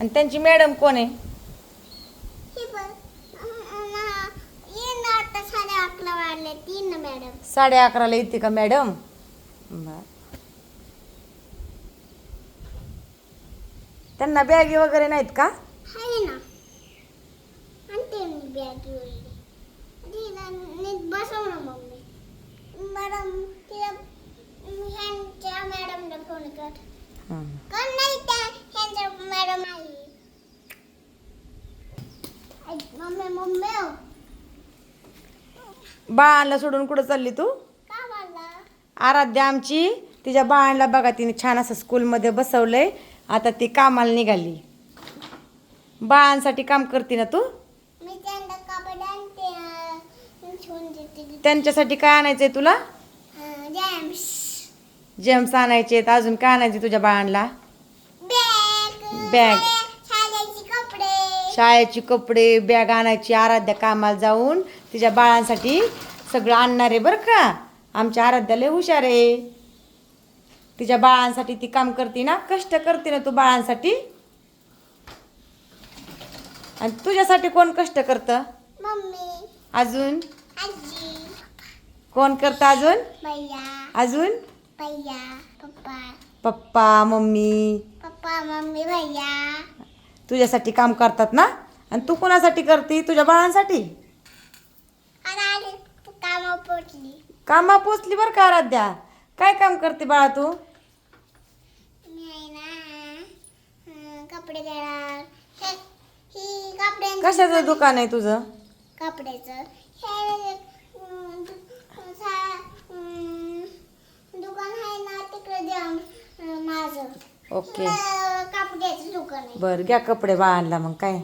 आणि त्यांची मॅडम कोण आहे? हे साडे अकराला येते का मॅडम? बर. त्यांना बॅगी वगैरे नाहीत का? आहे ना. आणते मी बॅग तिला नीट बसव ना मम्मी. मॅडम तिला ह्यांच्या मॅडमला फोन कर. बाळाला सोडून कुठं चालली तू? आराध्या आमची तिच्या बाळाला बघा तिने छान असं स्कूलमध्ये बसवलंय. आता ती कामाला निघाली. बाळांसाठी काम करते ना तू? त्यांच्यासाठी काय आणायचंय तुला? जॅम्स आणायचे अजून काय आणायचे तुझ्या बाळांना बॅग. शाळेचे कपडे. बॅग आणायची आराध्या कामाला जाऊन. तिच्या बाळांसाठी सगळं आणणार आहे बरं का? आमच्या आराध्या लय हुशार आहे. तिच्या बाळांसाठी ती काम करते ना? कष्ट करते ना तू बाळांसाठी? आणि तुझ्यासाठी कोण कष्ट करतं? मम्मी. अजून? कोण करतं अजून? अजून? भैया पप्पा. Papa mummy. पप्पा मम्मी भैया. तुझ्यासाठी काम करतात ना? आणि तू कोणासाठी करते? तुझ्या बाळांसाठी? आणि आली कामा पोचली. कामा पोचली बरं का आराध्या? काय काम करते बाळा तू? मी आहे ना अं, कपडे देणार हे ही कपड्यांची कशाचं दुकान आहे. तुझं? कपड्याचं. हे अं, दु- सा- अं, दुकान आहे ना तिकडे द्या अं, माझं ओके. बरं घ्या कपडे बाळांना मग काय?